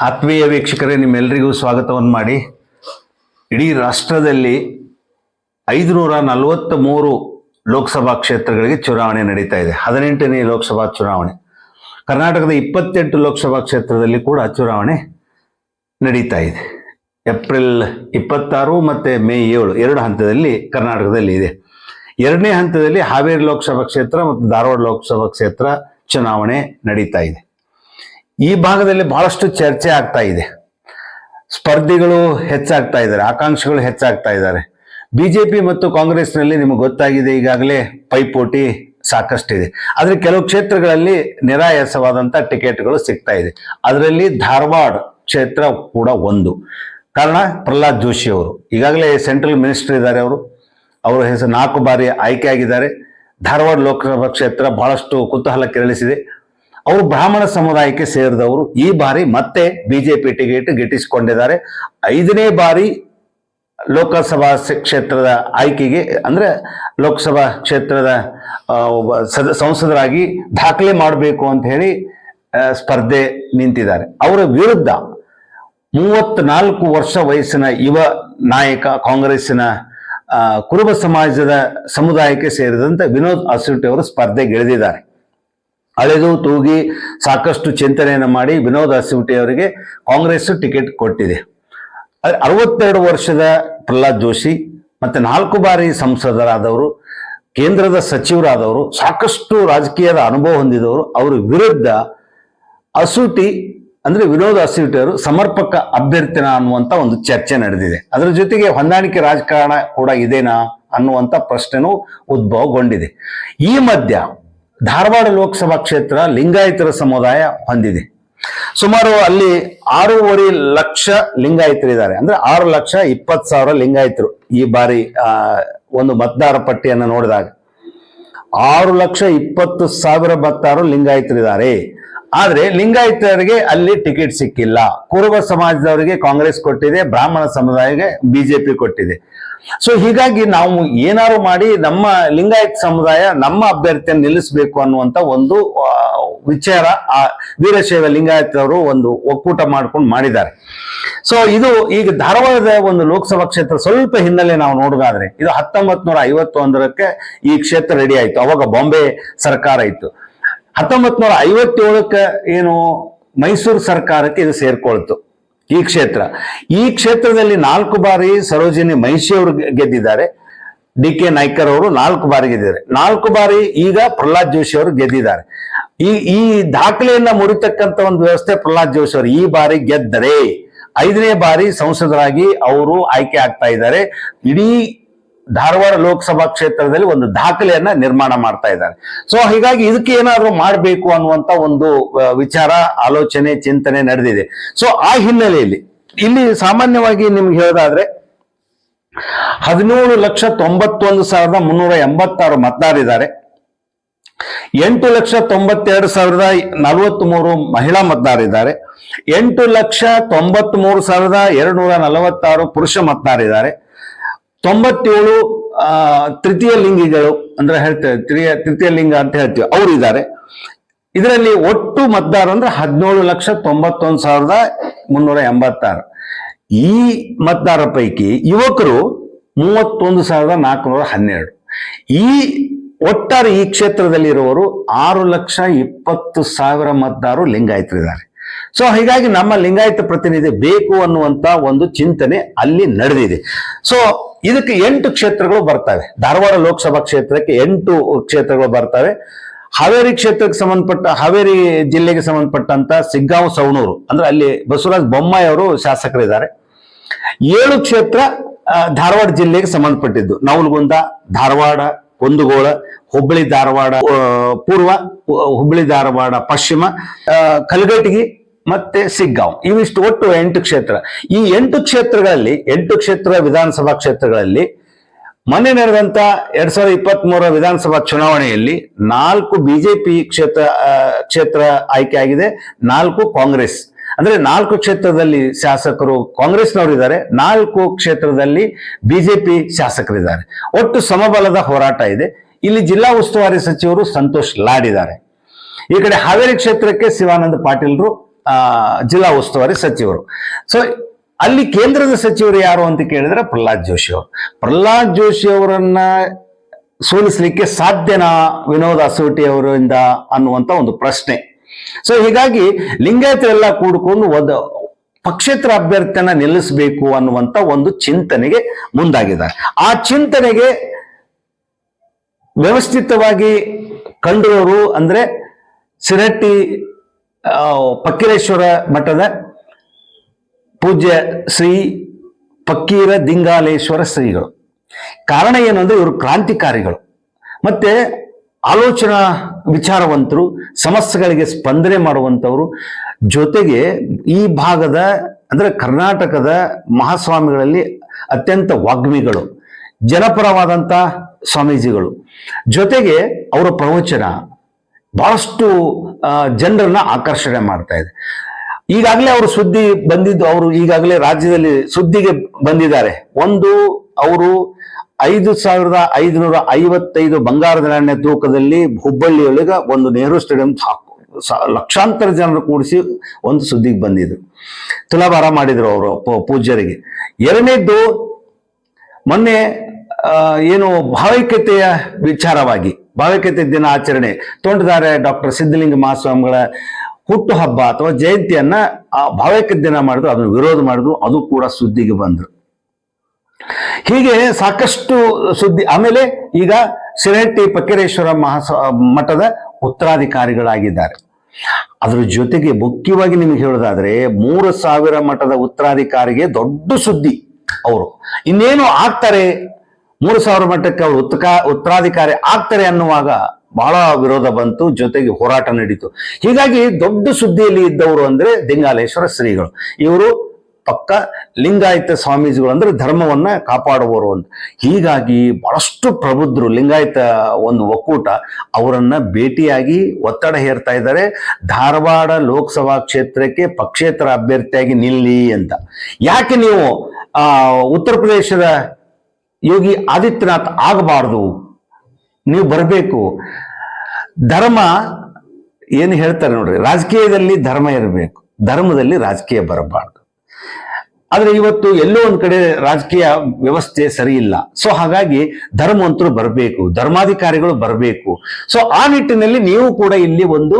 ಆತ್ಮೀಯ ವೀಕ್ಷಕರೇ ನಿಮ್ಮೆಲ್ಲರಿಗೂ ಸ್ವಾಗತವನ್ನು ಮಾಡಿ. ಇಡೀ ರಾಷ್ಟ್ರದಲ್ಲಿ ಐದುನೂರ ನಲವತ್ತ ಮೂರು ಲೋಕಸಭಾ ಕ್ಷೇತ್ರಗಳಿಗೆ ಚುನಾವಣೆ ನಡೀತಾ ಇದೆ. ಹದಿನೆಂಟನೇ ಲೋಕಸಭಾ ಚುನಾವಣೆ. ಕರ್ನಾಟಕದ ಇಪ್ಪತ್ತೆಂಟು ಲೋಕಸಭಾ ಕ್ಷೇತ್ರದಲ್ಲಿ ಕೂಡ ಚುನಾವಣೆ ನಡೀತಾ ಇದೆ. ಏಪ್ರಿಲ್ ಇಪ್ಪತ್ತಾರು ಮತ್ತು ಮೇ ಏಳು, ಎರಡು ಹಂತದಲ್ಲಿ ಕರ್ನಾಟಕದಲ್ಲಿ ಇದೆ. ಎರಡನೇ ಹಂತದಲ್ಲಿ ಹಾವೇರಿ ಲೋಕಸಭಾ ಕ್ಷೇತ್ರ ಮತ್ತು ಧಾರವಾಡ ಲೋಕಸಭಾ ಕ್ಷೇತ್ರ ಚುನಾವಣೆ ನಡೀತಾ ಇದೆ. ಈ ಭಾಗದಲ್ಲಿ ಬಹಳಷ್ಟು ಚರ್ಚೆ ಆಗ್ತಾ ಇದೆ. ಸ್ಪರ್ಧಿಗಳು ಹೆಚ್ಚಾಗ್ತಾ ಇದ್ದಾರೆ, ಆಕಾಂಕ್ಷಿಗಳು ಹೆಚ್ಚಾಗ್ತಾ ಇದ್ದಾರೆ. ಬಿಜೆಪಿ ಮತ್ತು ಕಾಂಗ್ರೆಸ್ನಲ್ಲಿ ನಿಮಗೆ ಗೊತ್ತಾಗಿದೆ, ಈಗಾಗಲೇ ಪೈಪೋಟಿ ಸಾಕಷ್ಟಿದೆ. ಆದರೆ ಕೆಲವು ಕ್ಷೇತ್ರಗಳಲ್ಲಿ ನಿರಾಯಾಸವಾದಂಥ ಟಿಕೆಟ್ಗಳು ಸಿಗ್ತಾ ಇದೆ. ಅದರಲ್ಲಿ ಧಾರವಾಡ ಕ್ಷೇತ್ರ ಕೂಡ ಒಂದು. ಕಾರಣ ಪ್ರಹ್ಲಾದ್ ಜೋಶಿ ಅವರು. ಈಗಾಗಲೇ ಸೆಂಟ್ರಲ್ ಮಿನಿಸ್ಟರ್ ಇದ್ದಾರೆ ಅವರು. ಅವರ ಹೆಸರು ನಾಲ್ಕು ಬಾರಿ ಆಯ್ಕೆ ಆಗಿದ್ದಾರೆ ಧಾರವಾಡ ಲೋಕಸಭಾ ಕ್ಷೇತ್ರ ಬಹಳಷ್ಟು ಕುತೂಹಲ ಕೆರಳಿಸಿದೆ. ಅವರು ಬ್ರಾಹ್ಮಣ ಸಮುದಾಯಕ್ಕೆ ಸೇರಿದವರು. ಈ ಬಾರಿ ಮತ್ತೆ ಬಿಜೆಪಿ ಟಿಕೆಟ್ ಗಿಟ್ಟಿಸಿಕೊಂಡಿದ್ದಾರೆ. ಐದನೇ ಬಾರಿ ಲೋಕಸಭಾ ಕ್ಷೇತ್ರದ ಆಯ್ಕೆಗೆ, ಅಂದ್ರೆ ಲೋಕಸಭಾ ಕ್ಷೇತ್ರದ ಒಬ್ಬ ಸದ, ಸಂಸದರಾಗಿ ದಾಖಲೆ ಮಾಡಬೇಕು ಅಂತ ಹೇಳಿ ಸ್ಪರ್ಧೆ ನಿಂತಿದ್ದಾರೆ. ಅವರ ವಿರುದ್ಧ ಮೂವತ್ನಾಲ್ಕು ವರ್ಷ ವಯಸ್ಸಿನ ಯುವ ನಾಯಕ, ಕಾಂಗ್ರೆಸ್ಸಿನ ಕುರುಬ ಸಮಾಜದ ಸಮುದಾಯಕ್ಕೆ ಸೇರಿದಂತೆ ವಿನೋದ್ ಅಸೂಟಿ ಅವರು ಸ್ಪರ್ಧೆಗಿಳಿದಿದ್ದಾರೆ ಅಳೆದು ತೂಗಿ ಸಾಕಷ್ಟು ಚಿಂತನೆಯನ್ನು ಮಾಡಿ ವಿನೋದ್ ಹಸಿಮಟಿ ಅವರಿಗೆ ಕಾಂಗ್ರೆಸ್ ಟಿಕೆಟ್ ಕೊಟ್ಟಿದೆ. ಅರವತ್ತೆರಡು ವರ್ಷದ ಪ್ರಹ್ಲಾದ್ ಜೋಶಿ ಮತ್ತು ನಾಲ್ಕು ಬಾರಿ ಸಂಸದರಾದವರು, ಕೇಂದ್ರದ ಸಚಿವರಾದವರು, ಸಾಕಷ್ಟು ರಾಜಕೀಯದ ಅನುಭವ ಹೊಂದಿದವರು, ಅವರ ವಿರುದ್ಧ ಅಸೂಟಿ ಅಂದರೆ ವಿನೋದ್ ಅಸೂಟಿ ಅವರು ಸಮರ್ಪಕ ಅಭ್ಯರ್ಥಿನ ಅನ್ನುವಂಥ ಒಂದು ಚರ್ಚೆ ನಡೆದಿದೆ. ಅದರ ಜೊತೆಗೆ ಹೊಂದಾಣಿಕೆ ರಾಜಕಾರಣ ಕೂಡ ಇದೇನಾ ಅನ್ನುವಂಥ ಪ್ರಶ್ನೆನೂ ಉದ್ಭವಗೊಂಡಿದೆ. ಈ ಮಧ್ಯ ಧಾರವಾಡ ಲೋಕಸಭಾ ಕ್ಷೇತ್ರ ಲಿಂಗಾಯತರ ಸಮುದಾಯ ಹೊಂದಿದೆ. ಸುಮಾರು ಅಲ್ಲಿ ಆರೂವರೆ ಲಕ್ಷ ಲಿಂಗಾಯತರಿದ್ದಾರೆ. ಅಂದ್ರೆ ಆರು ಲಕ್ಷ ಇಪ್ಪತ್ತು ಸಾವಿರ ಲಿಂಗಾಯತರು ಈ ಬಾರಿ ಒಂದು ಮತದಾರ ಪಟ್ಟಿಯನ್ನು ನೋಡಿದಾಗ. ಆರು ಲಕ್ಷ ಇಪ್ಪತ್ತು ಸಾವಿರ ಮತದಾರರು ಲಿಂಗಾಯತರಿದ್ದಾರೆ. ಆದರೆ ಲಿಂಗಾಯತರಿಗೆ ಅಲ್ಲಿ ಟಿಕೆಟ್ ಸಿಕ್ಕಿಲ್ಲ. ಕುರುಬ ಸಮಾಜದವರಿಗೆ ಕಾಂಗ್ರೆಸ್ ಕೊಟ್ಟಿದೆ, ಬ್ರಾಹ್ಮಣ ಸಮುದಾಯಕ್ಕೆ ಬಿಜೆಪಿ ಕೊಟ್ಟಿದೆ. ಸೊ ಹೀಗಾಗಿ ನಾವು ಏನಾರು ಮಾಡಿ ನಮ್ಮ ಲಿಂಗಾಯತ್ ಸಮುದಾಯ ನಮ್ಮ ಅಭ್ಯರ್ಥಿಯನ್ನು ನಿಲ್ಲಿಸಬೇಕು ಅನ್ನುವಂತ ಒಂದು ವಿಚಾರ ಆ ವೀರಶೈವ ಲಿಂಗಾಯತವರು ಒಂದು ಒಕ್ಕೂಟ ಮಾಡ್ಕೊಂಡು ಮಾಡಿದ್ದಾರೆ. ಸೊ ಇದು ಈಗ ಧಾರವಾಡದ ಒಂದು ಲೋಕಸಭಾ ಕ್ಷೇತ್ರ ಸ್ವಲ್ಪ ಹಿನ್ನೆಲೆ ನಾವು ನೋಡೋದಾದ್ರೆ, ಇದು ಹತ್ತೊಂಬತ್ ನೂರ ಐವತ್ತೊಂದರಕ್ಕೆ ಈ ಕ್ಷೇತ್ರ ರೆಡಿ ಆಯ್ತು. ಅವಾಗ ಬಾಂಬೆ ಸರ್ಕಾರ ಇತ್ತು. ಹತ್ತೊಂಬತ್ ನೂರ ಐವತ್ತೇಳಕ್ಕೆ ಏನು ಮೈಸೂರು ಸರ್ಕಾರಕ್ಕೆ ಇದು ಸೇರ್ಕೊಳ್ತು. ಈ ಕ್ಷೇತ್ರ. ಈ ಕ್ಷೇತ್ರದಲ್ಲಿ ನಾಲ್ಕು ಬಾರಿ ಸರೋಜಿನಿ ಮಹಿಷಿ ಅವರು ಗೆದ್ದಿದ್ದಾರೆ. ಡಿ ಕೆ ನಾಯ್ಕರ್ ಅವರು ನಾಲ್ಕು ಬಾರಿ ಗೆದ್ದಿದ್ದಾರೆ. ನಾಲ್ಕು ಬಾರಿ ಈಗ ಪ್ರಹ್ಲಾದ್ ಜೋಶಿ ಅವರು ಗೆದ್ದಿದ್ದಾರೆ. ಈ ಈ ದಾಖಲೆಯನ್ನ ಮುರಿತಕ್ಕಂತ ಒಂದು ವ್ಯವಸ್ಥೆ ಪ್ರಹ್ಲಾದ್ ಜೋಶಿ ಅವರು ಈ ಬಾರಿ ಗೆದ್ದರೆ, ಐದನೇ ಬಾರಿ ಸಂಸದರಾಗಿ ಅವರು ಆಯ್ಕೆ ಆಗ್ತಾ ಇದ್ದಾರೆ. ಇಡೀ ಧಾರವಾಡ ಲೋಕಸಭಾ ಕ್ಷೇತ್ರದಲ್ಲಿ ಒಂದು ದಾಖಲೆಯನ್ನ ನಿರ್ಮಾಣ ಮಾಡ್ತಾ ಇದ್ದಾರೆ. ಸೊ ಹೀಗಾಗಿ ಇದಕ್ಕೆ ಏನಾದರೂ ಮಾಡಬೇಕು ಅನ್ನುವಂತ ಒಂದು ವಿಚಾರ, ಆಲೋಚನೆ, ಚಿಂತನೆ ನಡೆದಿದೆ. ಸೊ ಆ ಹಿನ್ನೆಲೆಯಲ್ಲಿ, ಇಲ್ಲಿ ಸಾಮಾನ್ಯವಾಗಿ ನಿಮ್ಗೆ ಹೇಳೋದಾದ್ರೆ, ಹದಿನೇಳು ಲಕ್ಷ ತೊಂಬತ್ತೊಂದು ಸಾವಿರದ ಮುನ್ನೂರ ಎಂಬತ್ತಾರು ಮತದಾರಿದ್ದಾರೆ ಎಂಟು ಲಕ್ಷ ತೊಂಬತ್ತೆರಡು ಸಾವಿರದ ನಲವತ್ತ್ ಮೂರು ಮಹಿಳಾ ಮತದಾರಿದ್ದಾರೆ ಎಂಟು ಲಕ್ಷ ತೊಂಬತ್ತ್ ಮೂರು ಸಾವಿರದ ಎರಡು ನೂರ ನಲವತ್ತಾರು ಪುರುಷ ಮತದಾರಿದ್ದಾರೆ ತೊಂಬತ್ತೇಳು ತೃತೀಯ ಲಿಂಗಿಗಳು ಅಂದ್ರೆ ಹೇಳ್ತೇವೆ ತೃತೀಯ ತೃತೀಯ ಲಿಂಗ ಅಂತ ಹೇಳ್ತೀವಿ ಅವರು ಇದ್ದಾರೆ ಇದರಲ್ಲಿ ಒಟ್ಟು ಮತದಾರ ಅಂದ್ರೆ ಹದಿನೇಳು ಲಕ್ಷ ತೊಂಬತ್ತೊಂದು ಸಾವಿರದ ಮುನ್ನೂರ ಎಂಬತ್ತಾರು. ಈ ಮತದಾರರ ಪೈಕಿ ಯುವಕರು ಮೂವತ್ತೊಂದು ಸಾವಿರದ ನಾಲ್ಕುನೂರ ಹನ್ನೆರಡು. ಈ ಒಟ್ಟಾರೆ ಈ ಕ್ಷೇತ್ರದಲ್ಲಿರುವವರು ಆರು ಲಕ್ಷ ಇಪ್ಪತ್ತು ಸಾವಿರ ಮತದಾರರು ಲಿಂಗಾಯತರಿದ್ದಾರೆ. ಸೊ ಹೀಗಾಗಿ ನಮ್ಮ ಲಿಂಗಾಯತ ಪ್ರತಿನಿಧಿ ಬೇಕು ಅನ್ನುವಂತ ಒಂದು ಚಿಂತನೆ ಅಲ್ಲಿ ನಡೆದಿದೆ. ಸೊ ಇದಕ್ಕೆ ಎಂಟು ಕ್ಷೇತ್ರಗಳು ಬರ್ತವೆ. ಧಾರವಾಡ ಲೋಕಸಭಾ ಕ್ಷೇತ್ರಕ್ಕೆ ಎಂಟು ಕ್ಷೇತ್ರಗಳು ಬರ್ತವೆ. ಹಾವೇರಿ ಕ್ಷೇತ್ರಕ್ಕೆ ಸಂಬಂಧಪಟ್ಟ ಹಾವೇರಿ ಜಿಲ್ಲೆಗೆ ಸಂಬಂಧಪಟ್ಟಂತ ಸಿಗ್ಗಾಂವ್ ಸವಣೂರು ಅಂದ್ರೆ ಅಲ್ಲಿ ಬಸವರಾಜ ಬೊಮ್ಮಾಯಿ ಅವರು ಶಾಸಕರಿದ್ದಾರೆ. ಏಳು ಕ್ಷೇತ್ರ ಧಾರವಾಡ ಜಿಲ್ಲೆಗೆ ಸಂಬಂಧಪಟ್ಟಿದ್ದು. ನವಲಗುಂದ ಧಾರವಾಡ ಕುಂದಗೋಳ ಹುಬ್ಬಳ್ಳಿ ಧಾರವಾಡ ಪೂರ್ವ ಹುಬ್ಬಳ್ಳಿ ಧಾರವಾಡ ಪಶ್ಚಿಮ ಆ, ಕಲಘಟಗಿ ಮತ್ತೆ ಸಿಗ್ಗಾಂವ್. ಇವಿಷ್ಟು ಒಟ್ಟು ಎಂಟು ಕ್ಷೇತ್ರ. ಈ ಎಂಟು ಕ್ಷೇತ್ರಗಳಲ್ಲಿ, ಎಂಟು ಕ್ಷೇತ್ರ ವಿಧಾನಸಭಾ ಕ್ಷೇತ್ರಗಳಲ್ಲಿ, ಮೊನ್ನೆ ನಡೆದಂತ ಎರಡ್ ಸಾವಿರದ ಇಪ್ಪತ್ತ್ ಮೂರರ ವಿಧಾನಸಭಾ ಚುನಾವಣೆಯಲ್ಲಿ ನಾಲ್ಕು ಬಿಜೆಪಿ ಕ್ಷೇತ್ರ ಕ್ಷೇತ್ರ ಆಯ್ಕೆ ಆಗಿದೆ, ನಾಲ್ಕು ಕಾಂಗ್ರೆಸ್. ಅಂದ್ರೆ ನಾಲ್ಕು ಕ್ಷೇತ್ರದಲ್ಲಿ ಶಾಸಕರು ಕಾಂಗ್ರೆಸ್ನವರಿದ್ದಾರೆ, ನಾಲ್ಕು ಕ್ಷೇತ್ರದಲ್ಲಿ ಬಿಜೆಪಿ ಶಾಸಕರಿದ್ದಾರೆ. ಒಟ್ಟು ಸಮಬಲದ ಹೋರಾಟ ಇದೆ. ಇಲ್ಲಿ ಜಿಲ್ಲಾ ಉಸ್ತುವಾರಿ ಸಚಿವರು ಸಂತೋಷ್ ಲಾಡ್ ಇದ್ದಾರೆ ಈ ಕಡೆ ಹಾವೇರಿ ಕ್ಷೇತ್ರಕ್ಕೆ ಶಿವಾನಂದ ಪಾಟೀಲ್ರು ಜಿಲ್ಲಾ ಉಸ್ತುವಾರಿ ಸಚಿವರು. ಸೊ ಅಲ್ಲಿ ಕೇಂದ್ರದ ಸಚಿವರು ಯಾರು ಅಂತ ಕೇಳಿದ್ರೆ ಪ್ರಹ್ಲಾದ್ ಜೋಶಿ ಅವರು. ಪ್ರಹ್ಲಾದ್ ಜೋಶಿ ಅವರನ್ನ ಸೋಲಿಸಲಿಕ್ಕೆ ಸಾಧ್ಯನಾ ವಿನೋದ್ ಅಸೋಟಿ ಅವರಿಂದ ಅನ್ನುವಂತ ಒಂದು ಪ್ರಶ್ನೆ. ಸೊ ಹೀಗಾಗಿ ಲಿಂಗಾಯತರೆಲ್ಲ ಕೂಡ್ಕೊಂಡು ಒಂದು, ಪಕ್ಷೇತರ ಅಭ್ಯರ್ಥಿಯನ್ನ ನಿಲ್ಲಿಸಬೇಕು ಅನ್ನುವಂತ ಒಂದು ಚಿಂತನೆಗೆ ಮುಂದಾಗಿದ್ದಾರೆ. ಆ ಚಿಂತನೆಗೆ ವ್ಯವಸ್ಥಿತವಾಗಿ ಕಂಡವರು ಅಂದ್ರೆ ಸಿರಟ್ಟಿ ಆ, ಫಕ್ಕೀರೇಶ್ವರ ಮಠದ ಪೂಜ್ಯ ಶ್ರೀ ಪಕ್ಕೀರ ದಿಂಗಾಲೇಶ್ವರ ಶ್ರೀಗಳು ಕಾರಣ ಏನು ಅಂದ್ರೆ ಇವರು ಕ್ರಾಂತಿಕಾರಿಗಳು. ಮತ್ತೆ ಆಲೋಚನಾ ವಿಚಾರವಂತರು ಸಮಸ್ಯೆಗಳಿಗೆ ಸ್ಪಂದನೆ ಮಾಡುವಂಥವ್ರು ಜೊತೆಗೆ ಈ ಭಾಗದ ಅಂದ್ರೆ ಕರ್ನಾಟಕದ ಮಹಾಸ್ವಾಮಿಗಳಲ್ಲಿ ಅತ್ಯಂತ ವಾಗ್ಮಿಗಳು ಜನಪರವಾದಂಥ ಸ್ವಾಮೀಜಿಗಳು. ಜೊತೆಗೆ ಅವರ ಪ್ರವಚನ ಬಹಳಷ್ಟು ಜನರನ್ನ ಆಕರ್ಷಣೆ ಮಾಡ್ತಾ ಇದೆ. ಈಗಾಗಲೇ ಅವರು ಸುದ್ದಿ ಬಂದಿದ್ದು, ಅವರು ಈಗಾಗಲೇ ರಾಜ್ಯದಲ್ಲಿ ಸುದ್ದಿಗೆ ಬಂದಿದ್ದಾರೆ. ಒಂದು, ಅವರು ಐದು ಸಾವಿರದ ಐದುನೂರ ಐವತ್ತೈದು ಬಂಗಾರದ ನಾಣ್ಯ ತೂಕದಲ್ಲಿ ಹುಬ್ಬಳ್ಳಿಯೊಳಗೆ ಒಂದು ನೆಹರು ಸ್ಟೇಡಿಯಂ ಲಕ್ಷಾಂತರ ಜನರು ಕೂಡಿಸಿ ಒಂದು ಸುದ್ದಿಗೆ ಬಂದಿದ್ರು ತುಲಾಭಾರ ಮಾಡಿದರು ಅವರು ಪೂಜ್ಯರಿಗೆ. ಎರಡನೇದ್ದು, ಮೊನ್ನೆ ಏನು ಭಾವೈಕ್ಯತೆಯ ವಿಚಾರವಾಗಿ ಭಾವೈಕ್ಯತೆ ದಿನ ಆಚರಣೆ. ತೋಂಟದಾರೆ ಡಾಕ್ಟರ್ ಸಿದ್ಧಲಿಂಗ ಮಹಾಸ್ವಾಮಿಗಳ ಹುಟ್ಟು ಹಬ್ಬ ಅಥವಾ ಜಯಂತಿಯನ್ನ, ಆ ಭಾವೈಕ್ಯ ದಿನ ಮಾಡಿದ್ರು, ಅದನ್ನು ವಿರೋಧ ಮಾಡಿದ್ರು, ಅದು ಕೂಡ ಸುದ್ದಿಗೆ ಬಂದ್ರು. ಹೀಗೆ ಸಾಕಷ್ಟು ಸುದ್ದಿ, ಆಮೇಲೆ ಈಗ ಸಿರಹಟ್ಟಿ ಪಕ್ಕೇರೇಶ್ವರ ಮಹಾಸ, ಮಠದ ಉತ್ತರಾಧಿಕಾರಿಗಳಾಗಿದ್ದಾರೆ. ಅದ್ರ ಜೊತೆಗೆ ಮುಖ್ಯವಾಗಿ ನಿಮಗೆ ಹೇಳೋದಾದ್ರೆ, ಮೂರು ಸಾವಿರ ಮಠದ ಉತ್ತರಾಧಿಕಾರಿಗೆ ದೊಡ್ಡ ಸುದ್ದಿ ಅವರು. ಇನ್ನೇನು ಆಗ್ತಾರೆ? ಮೂರು ಸಾವಿರ ಮಟ್ಟಕ್ಕೆ ಅವರು ಉತ್ಕ ಉತ್ತರಾಧಿಕಾರಿ ಆಗ್ತಾರೆ ಅನ್ನುವಾಗ ಬಹಳ ವಿರೋಧ ಬಂತು, ಜೊತೆಗೆ ಹೋರಾಟ ನಡೀತು. ಹೀಗಾಗಿ ದೊಡ್ಡ ಸುದ್ದಿಯಲ್ಲಿ ಇದ್ದವರು ಅಂದ್ರೆ ದಿಂಗಾಲೇಶ್ವರ ಶ್ರೀಗಳು. ಇವರು ಪಕ್ಕ ಲಿಂಗಾಯತ ಸ್ವಾಮೀಜಿಗಳು ಅಂದ್ರೆ ಧರ್ಮವನ್ನ ಕಾಪಾಡುವವರು ಅಂತ. ಹೀಗಾಗಿ ಬಹಳಷ್ಟು ಪ್ರಬುದ್ಧರು, ಲಿಂಗಾಯತ ಒಂದು ಒಕ್ಕೂಟ ಅವರನ್ನ ಭೇಟಿಯಾಗಿ ಒತ್ತಡ ಹೇರ್ತಾ ಇದ್ದಾರೆ. ಧಾರವಾಡ ಲೋಕಸಭಾ ಕ್ಷೇತ್ರಕ್ಕೆ ಪಕ್ಷೇತರ ಅಭ್ಯರ್ಥಿಯಾಗಿ ನಿಲ್ಲಿ ಅಂತ. ಯಾಕೆ ನೀವು ಉತ್ತರ ಪ್ರದೇಶದ ಯೋಗಿ ಆದಿತ್ಯನಾಥ್ ಆಗಬಾರ್ದು. ನೀವು ಬರಬೇಕು. ಧರ್ಮ ಏನು ಹೇಳ್ತಾರೆ ನೋಡ್ರಿ, ರಾಜಕೀಯದಲ್ಲಿ ಧರ್ಮ ಇರಬೇಕು. ಧರ್ಮದಲ್ಲಿ ರಾಜಕೀಯ ಬರಬಾರ್ದು. ಆದರೆ ಇವತ್ತು ಎಲ್ಲೋ ಒಂದು ಕಡೆ ರಾಜಕೀಯ ವ್ಯವಸ್ಥೆ ಸರಿ ಇಲ್ಲ. ಸೊ ಹಾಗಾಗಿ ಧರ್ಮವಂತರು ಬರಬೇಕು, ಧರ್ಮಾಧಿಕಾರಿಗಳು ಬರಬೇಕು. ಸೊ ಆ ನಿಟ್ಟಿನಲ್ಲಿ ನೀವು ಕೂಡ ಇಲ್ಲಿ ಒಂದು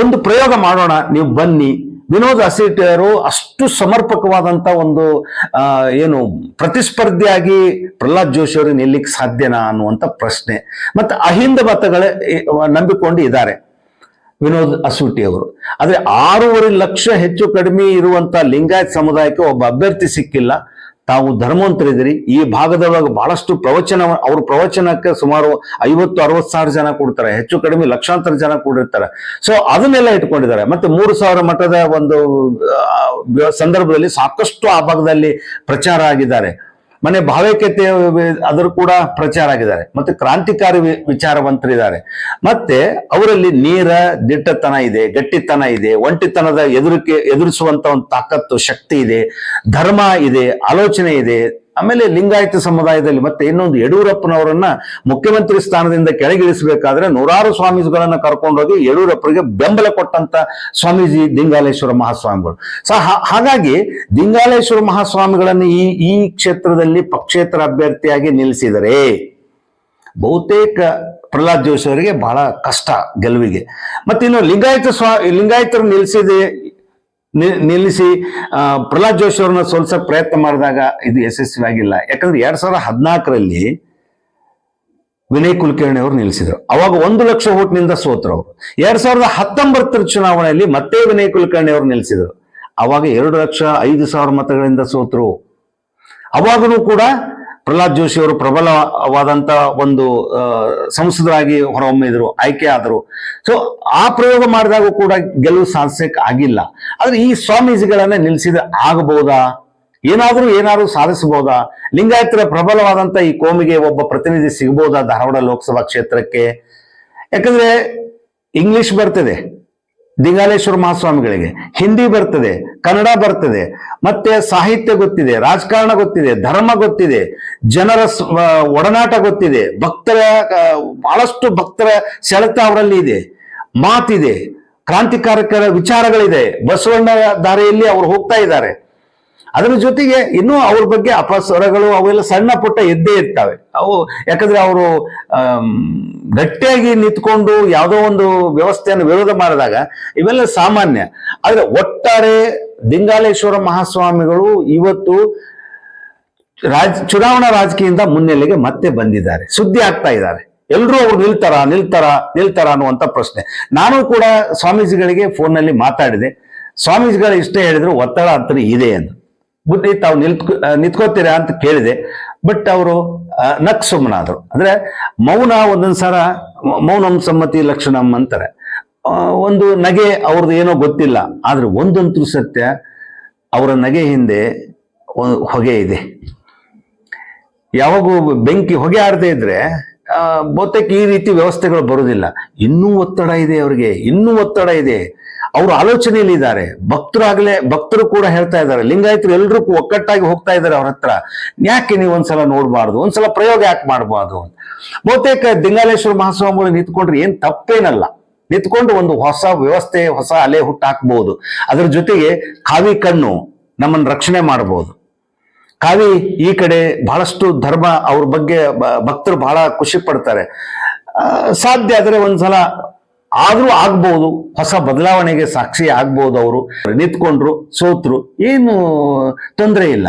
ಒಂದು ಪ್ರಯೋಗ ಮಾಡೋಣ. ನೀವು ಬನ್ನಿ. ವಿನೋದ್ ಅಸೇಟಿಯರು ಅಷ್ಟು ಸಮರ್ಪಕವಾದಂತ ಒಂದು ಏನು ಪ್ರತಿಸ್ಪರ್ಧಿಯಾಗಿ ಪ್ರಹ್ಲಾದ್ ಜೋಶಿ ಅವರು ನಿಲ್ಲಿಕ್ಕೆ ಸಾಧ್ಯನಾ ಅನ್ನುವಂಥ ಪ್ರಶ್ನೆ. ಮತ್ತೆ ಅಹಿಂದ ಮತಗಳೇ ನಂಬಿಕೊಂಡು ಇದ್ದಾರೆ ವಿನೋದ್ ಅಸೂಟಿ ಅವರು. ಆದ್ರೆ ಆರೂವರೆ ಲಕ್ಷ ಹೆಚ್ಚು ಕಡಿಮೆ ಇರುವಂಥ ಲಿಂಗಾಯತ್ ಸಮುದಾಯಕ್ಕೆ ಒಬ್ಬ ಅಭ್ಯರ್ಥಿ ಸಿಕ್ಕಿಲ್ಲ. ತಾವು ಧರ್ಮವಂತರಿದ್ದೀರಿ. ಈ ಭಾಗದೊಳಗೆ ಬಹಳಷ್ಟು ಪ್ರವಚನ, ಅವ್ರ ಪ್ರವಚನಕ್ಕೆ ಸುಮಾರು ಐವತ್ತು, ಅರವತ್ತು ಸಾವಿರ ಜನ ಕೊಡ್ತಾರೆ. ಹೆಚ್ಚು ಕಡಿಮೆ ಲಕ್ಷಾಂತರ ಜನ ಕೂಡಿರ್ತಾರೆ. ಸೊ ಅದನ್ನೆಲ್ಲ ಇಟ್ಕೊಂಡಿದ್ದಾರೆ. ಮತ್ತೆ ಮೂರು ಸಾವಿರ ಮಠದ ಒಂದು ಸಂದರ್ಭದಲ್ಲಿ ಸಾಕಷ್ಟು ಆ ಭಾಗದಲ್ಲಿ ಪ್ರಚಾರ ಆಗಿದ್ದಾರೆ. ಮನೆ ಭಾವೈಕ್ಯತೆ ಅದರ ಕೂಡ ಪ್ರಚಾರ ಆಗಿದ್ದಾರೆ. ಮತ್ತೆ ಕ್ರಾಂತಿಕಾರಿ ವಿಚಾರವಂತರಿದ್ದಾರೆ. ಮತ್ತೆ ಅವರಲ್ಲಿ ನೇರ ದಿಟ್ಟತನ ಇದೆ, ಗಟ್ಟಿತನ ಇದೆ, ಒಂಟಿತನದ ಎದುರಿಕೆ, ಎದುರಿಸುವಂತ ಒಂದು ತಾಕತ್ತು, ಶಕ್ತಿ ಇದೆ, ಧರ್ಮ ಇದೆ, ಆಲೋಚನೆ ಇದೆ ಆಮೇಲೆ ಲಿಂಗಾಯತ ಸಮುದಾಯದಲ್ಲಿ ಮತ್ತೆ ಇನ್ನೊಂದು ಯಡಿಯೂರಪ್ಪನವರನ್ನ ಮುಖ್ಯಮಂತ್ರಿ ಸ್ಥಾನದಿಂದ ಕೆಳಗಿಳಿಸಬೇಕಾದ್ರೆ ನೂರಾರು ಸ್ವಾಮೀಜಿಗಳನ್ನ ಕರ್ಕೊಂಡೋಗಿ ಯಡಿಯೂರಪ್ಪರಿಗೆ ಬೆಂಬಲ ಕೊಟ್ಟಂತ ಸ್ವಾಮೀಜಿ ದಿಂಗಾಲೇಶ್ವರ ಮಹಾಸ್ವಾಮಿಗಳು. ಸಹ ಹಾಗಾಗಿ ದಿಂಗಾಲೇಶ್ವರ ಮಹಾಸ್ವಾಮಿಗಳನ್ನು ಈ ಈ ಕ್ಷೇತ್ರದಲ್ಲಿ ಪಕ್ಷೇತರ ಅಭ್ಯರ್ಥಿಯಾಗಿ ನಿಲ್ಲಿಸಿದರೆ ಬಹುತೇಕ ಪ್ರಹ್ಲಾದ್ ಜೋಶಿ ಅವರಿಗೆ ಬಹಳ ಕಷ್ಟ ಗೆಲುವಿಗೆ. ಮತ್ತಿನ್ನು ಲಿಂಗಾಯತ ಸ್ವಾ, ಲಿಂಗಾಯತರು ನಿಲ್ಲಿಸಿದೆ ನಿಲ್ಲಿಸಿ ಪ್ರಹ್ಲಾದ್ ಜೋಶಿ ಅವ್ರನ್ನ ಸೋಲ್ಸಕ್ ಪ್ರಯತ್ನ ಮಾಡಿದಾಗ ಇದು ಯಶಸ್ವಿ ಆಗಿಲ್ಲ ಯಾಕಂದ್ರೆ ಎರಡ್ ಸಾವಿರದ ಹದಿನಾಲ್ಕರಲ್ಲಿ ವಿನಯ್ ಕುಲಕರ್ಣಿ ಅವರು ನಿಲ್ಲಿಸಿದ್ರು. ಅವಾಗ ಒಂದು ಲಕ್ಷ ಓಟ್ನಿಂದ ಸೋತರು ಅವರು. ಎರಡ್ ಸಾವಿರದ ಹತ್ತೊಂಬತ್ತರ ಚುನಾವಣೆಯಲ್ಲಿ ಮತ್ತೆ ವಿನಯ್ ಕುಲಕರ್ಣಿ ಅವರು ನಿಲ್ಲಿಸಿದ್ರು. ಅವಾಗ ಎರಡು ಲಕ್ಷ ಐದು ಸಾವಿರ ಮತಗಳಿಂದ ಸೋತರು. ಅವಾಗಲೂ ಕೂಡ ಪ್ರಹ್ಲಾದ್ ಜೋಶಿ ಅವರು ಪ್ರಬಲವಾದಂತ ಒಂದು ಸಂಸದರಾಗಿ ಹೊರಹೊಮ್ಮಿದ್ರು ಆಯ್ಕೆ ಆದರು. ಸೊ ಆ ಪ್ರಯೋಗ ಮಾಡಿದಾಗ ಕೂಡ ಗೆಲುವು ಸಾಧಿಸಕ್ಕೆ ಆಗಿಲ್ಲ. ಆದ್ರೆ ಈ ಸ್ವಾಮೀಜಿಗಳನ್ನ ನಿಲ್ಲಿಸಿದ್ರೆ ಆಗಬಹುದಾ ಏನಾದರೂ ಏನಾದರೂ ಸಾಧಿಸಬಹುದಾ? ಲಿಂಗಾಯತರ ಪ್ರಬಲವಾದಂತ ಈ ಕೋಮಿಗೆ ಒಬ್ಬ ಪ್ರತಿನಿಧಿ ಸಿಗಬಹುದಾ ಧಾರವಾಡ ಲೋಕಸಭಾ ಕ್ಷೇತ್ರಕ್ಕೆ? ಯಾಕಂದ್ರೆ ಇಂಗ್ಲಿಷ್ ಬರ್ತದೆ. ದಿಂಗಾಲೇಶ್ವರ ಮಹಾಸ್ವಾಮಿಗಳಿಗೆ. ಹಿಂದಿ ಬರ್ತದೆ, ಕನ್ನಡ ಬರ್ತದೆ, ಮತ್ತೆ ಸಾಹಿತ್ಯ ಗೊತ್ತಿದೆ, ರಾಜಕಾರಣ ಗೊತ್ತಿದೆ, ಧರ್ಮ ಗೊತ್ತಿದೆ, ಜನರ ಒಡನಾಟ ಗೊತ್ತಿದೆ, ಭಕ್ತರ ಬಹಳಷ್ಟು ಭಕ್ತರ ಸೆಳೆತ ಅವರಲ್ಲಿ ಇದೆ. ಮಾತಿದೆ, ಕ್ರಾಂತಿಕಾರಕರ ವಿಚಾರಗಳಿದೆ. ಬಸವಣ್ಣ ದಾರಿಯಲ್ಲಿ ಅವರು ಹೋಗ್ತಾ ಇದ್ದಾರೆ. ಅದರ ಜೊತೆಗೆ ಇನ್ನೂ ಅವ್ರ ಬಗ್ಗೆ ಅಪಸ್ವರಗಳು ಅವೆಲ್ಲ ಸಣ್ಣ ಪುಟ್ಟ ಎದ್ದೇ ಇರ್ತವೆ. ಅವು ಯಾಕಂದ್ರೆ ಅವರು ಗಟ್ಟಿಯಾಗಿ ನಿಂತ್ಕೊಂಡು ಯಾವುದೋ ಒಂದು ವ್ಯವಸ್ಥೆಯನ್ನು ವಿರೋಧ ಮಾಡಿದಾಗ ಇವೆಲ್ಲ ಸಾಮಾನ್ಯ. ಆದ್ರೆ ಒಟ್ಟಾರೆ ದಿಂಗಾಲೇಶ್ವರ ಮಹಾಸ್ವಾಮಿಗಳು ಇವತ್ತು ರಾಜ್, ಚುನಾವಣಾ ರಾಜಕೀಯದಿಂದ ಮುನ್ನೆಲೆಗೆ ಮತ್ತೆ ಬಂದಿದ್ದಾರೆ. ಸುದ್ದಿ ಆಗ್ತಾ ಇದ್ದಾರೆ. ಎಲ್ಲರೂ ಅವ್ರು ನಿಲ್ತಾರ ನಿಲ್ತಾರ ನಿಲ್ತಾರ ಅನ್ನುವಂಥ ಪ್ರಶ್ನೆ. ನಾನು ಕೂಡ ಸ್ವಾಮೀಜಿಗಳಿಗೆ ಫೋನ್ನಲ್ಲಿ ಮಾತಾಡಿದೆ. ಸ್ವಾಮೀಜಿಗಳು ಇಷ್ಟೇ ಹೇಳಿದ್ರು, ಒತ್ತಡ ಅಂತ ಇದೆ ಎಂದು. ಬುದ್ಧಿ ತಾವು ನಿಲ್ತ್ ನಿಂತ್ಕೋತೀರಾ ಅಂತ ಕೇಳಿದೆ. ಬಟ್ ಅವರು ನಕ್ ಸುಮ್ಮನಾದರು. ಅಂದ್ರೆ ಮೌನ ಒಂದೊಂದು ಸಲ ಮೌನಂ ಸಮ್ಮತಿ ಲಕ್ಷಣಂ ಅಂತಾರೆ. ಒಂದು ನಗೆ ಅವ್ರದ್ದು ಏನೋ ಗೊತ್ತಿಲ್ಲ. ಆದ್ರೆ ಒಂದಂತೂ ಸತ್ಯ, ಅವರ ನಗೆ ಹಿಂದೆ ಹೊಗೆ ಇದೆ. ಯಾವಾಗೂ ಬೆಂಕಿ ಹೊಗೆ ಆಡದೆ ಇದ್ರೆ ಬಹುತೇಕ ಈ ರೀತಿ ವ್ಯವಸ್ಥೆಗಳು ಬರುವುದಿಲ್ಲ ಇನ್ನೂ ಒತ್ತಡ ಇದೆ ಅವರಿಗೆ. ಇನ್ನೂ ಒತ್ತಡ ಇದೆ. ಅವರು ಆಲೋಚನೆಯಲ್ಲಿ ಇದ್ದಾರೆ ಭಕ್ತರಾಗಲೇ, ಭಕ್ತರು ಕೂಡ ಹೇಳ್ತಾ ಇದ್ದಾರೆ. ಲಿಂಗಾಯತರು ಎಲ್ರಿಗೂ ಒಕ್ಕಟ್ಟಾಗಿ ಹೋಗ್ತಾ ಇದ್ದಾರೆ ಅವ್ರ ಹತ್ರ. ಯಾಕೆ ನೀವು ಒಂದ್ಸಲ ನೋಡಬಾರ್ದು? ಒಂದ್ಸಲ ಪ್ರಯೋಗ ಯಾಕೆ ಮಾಡಬಾರ್ದು ಅಂತ. ಬಹುತೇಕ ದಿಂಗಾಲೇಶ್ವರ ಮಹಾಸ್ವಾಮಿಗಳು ನಿಂತ್ಕೊಂಡ್ರೆ ಏನ್ ತಪ್ಪೇನಲ್ಲ. ನಿಂತ್ಕೊಂಡು ಒಂದು ಹೊಸ ವ್ಯವಸ್ಥೆ, ಹೊಸ ಅಲೆ ಹುಟ್ಟಾಕ್ಬಹುದು ಅದ್ರ ಜೊತೆಗೆ ಕಾವಿ ಕಣ್ಣು ನಮ್ಮನ್ನು ರಕ್ಷಣೆ ಮಾಡಬಹುದು ಕಾವಿ ಈ ಕಡೆ ಬಹಳಷ್ಟು ಧರ್ಮ ಅವ್ರ ಬಗ್ಗೆ ಭಕ್ತರು ಬಹಳ ಖುಷಿ ಪಡ್ತಾರೆ. ಸಾಧ್ಯ ಆದರೆ ಒಂದ್ಸಲ ಆದ್ರೂ ಆಗ್ಬೋದು, ಹೊಸ ಬದಲಾವಣೆಗೆ ಸಾಕ್ಷಿ ಆಗ್ಬೋದು ಅವರು. ನಿಂತ್ಕೊಂಡ್ರು, ಸೋತ್ರು, ಏನು ತೊಂದರೆ ಇಲ್ಲ.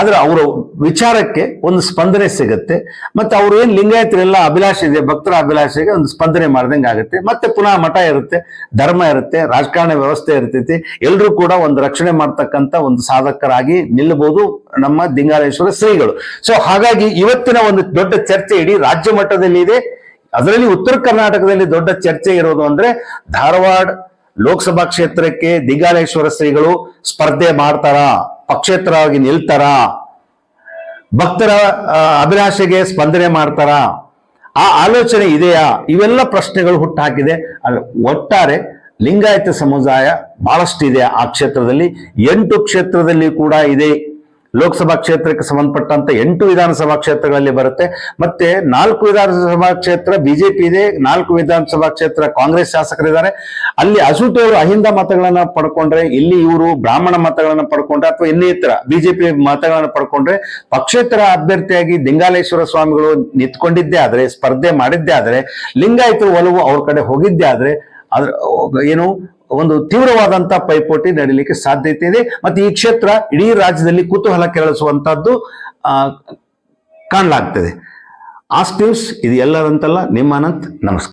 ಆದ್ರೆ ಅವರ ವಿಚಾರಕ್ಕೆ ಒಂದು ಸ್ಪಂದನೆ ಸಿಗುತ್ತೆ. ಮತ್ತೆ ಅವರು ಏನು ಲಿಂಗಾಯತರೆಲ್ಲ ಅಭಿಲಾಷೆ ಇದೆ, ಭಕ್ತರ ಅಭಿಲಾಷೆಗೆ ಒಂದು ಸ್ಪಂದನೆ ಮಾಡ್ದಂಗೆ ಆಗುತ್ತೆ. ಮತ್ತೆ ಪುನಃ ಮಠ ಇರುತ್ತೆ, ಧರ್ಮ ಇರುತ್ತೆ, ರಾಜಕಾರಣ ವ್ಯವಸ್ಥೆ ಇರ್ತೈತಿ. ಎಲ್ಲರೂ ಕೂಡ ಒಂದು ರಕ್ಷಣೆ ಮಾಡ್ತಕ್ಕಂಥ ಒಂದು ಸಾಧಕರಾಗಿ ನಿಲ್ಲಬಹುದು ನಮ್ಮ ದಿಂಗಾಲೇಶ್ವರ ಶ್ರೀಗಳು. ಸೊ ಹಾಗಾಗಿ ಇವತ್ತಿನ ಒಂದು ದೊಡ್ಡ ಚರ್ಚೆ ಇಡೀ ರಾಜ್ಯ ಮಟ್ಟದಲ್ಲಿ ಇದೆ ಅದರಲ್ಲಿ ಉತ್ತರ ಕರ್ನಾಟಕದಲ್ಲಿ ದೊಡ್ಡ ಚರ್ಚೆ ಇರೋದು ಅಂದ್ರೆ ಧಾರವಾಡ ಲೋಕಸಭಾ ಕ್ಷೇತ್ರಕ್ಕೆ ದಿಗಾಲೇಶ್ವರ ಶ್ರೀಗಳು ಸ್ಪರ್ಧೆ ಮಾಡ್ತಾರಾ? ಪಕ್ಷೇತರವಾಗಿ ನಿಲ್ತಾರಾ? ಭಕ್ತರ ಅಭಿಲಾಷೆಗೆ ಸ್ಪಂದನೆ ಮಾಡ್ತಾರ? ಆ ಆಲೋಚನೆ ಇದೆಯಾ? ಇವೆಲ್ಲ ಪ್ರಶ್ನೆಗಳು ಹುಟ್ಟಾಕಿದೆ. ಒಟ್ಟಾರೆ ಲಿಂಗಾಯತ ಸಮುದಾಯ ಬಹಳಷ್ಟಿದೆ ಆ ಕ್ಷೇತ್ರದಲ್ಲಿ. ಎಂಟು ಕ್ಷೇತ್ರದಲ್ಲಿ ಕೂಡ ಇದೆ. ಲೋಕಸಭಾ ಕ್ಷೇತ್ರಕ್ಕೆ ಸಂಬಂಧಪಟ್ಟಂತ ಎಂಟು ವಿಧಾನಸಭಾ ಕ್ಷೇತ್ರಗಳಲ್ಲಿ ಬರುತ್ತೆ. ಮತ್ತೆ ನಾಲ್ಕು ವಿಧಾನಸಭಾ ಕ್ಷೇತ್ರ ಬಿಜೆಪಿ ಇದೆ, ನಾಲ್ಕು ವಿಧಾನಸಭಾ ಕ್ಷೇತ್ರ ಕಾಂಗ್ರೆಸ್ ಶಾಸಕರಿದ್ದಾರೆ. ಅಲ್ಲಿ ಅವರು ಅಹಿಂದ ಮತಗಳನ್ನ ಪಡ್ಕೊಂಡ್ರೆ, ಇಲ್ಲಿ ಇವರು ಬ್ರಾಹ್ಮಣ ಮತಗಳನ್ನ ಪಡ್ಕೊಂಡ್ರೆ ಅಥವಾ ಇನ್ನಿತರ ಬಿಜೆಪಿ ಮತಗಳನ್ನ ಪಡ್ಕೊಂಡ್ರೆ, ಪಕ್ಷೇತರ ಅಭ್ಯರ್ಥಿಯಾಗಿ ದಿಂಗಾಲೇಶ್ವರ ಸ್ವಾಮಿಗಳು ನಿಂತ್ಕೊಂಡಿದ್ದೇ ಆದ್ರೆ, ಸ್ಪರ್ಧೆ ಮಾಡಿದ್ದೇ ಆದ್ರೆ, ಲಿಂಗಾಯತರು ಒಲವು ಅವ್ರ ಕಡೆ ಹೋಗಿದ್ದೇ ಆದ್ರೆ ಅದ್ರ ಏನು ಒಂದು ತೀವ್ರವಾದಂತ ಪೈಪೋಟಿ ನಡೀಲಿಕ್ಕೆ ಸಾಧ್ಯತೆ ಇದೆ. ಮತ್ತೆ ಈ ಕ್ಷೇತ್ರ ಇಡೀ ರಾಜ್ಯದಲ್ಲಿ ಕುತೂಹಲ ಕೆರಳಿಸುವಂತಹದ್ದು ಕಾಣಲಾಗ್ತದೆ. ಆಸ್ಟಿವ್ಸ್ ಇದು ಎಲ್ಲರಂತಲ್ಲ, ನಿಮ್ಮ ಅನಂತ್, ನಮಸ್ಕಾರ.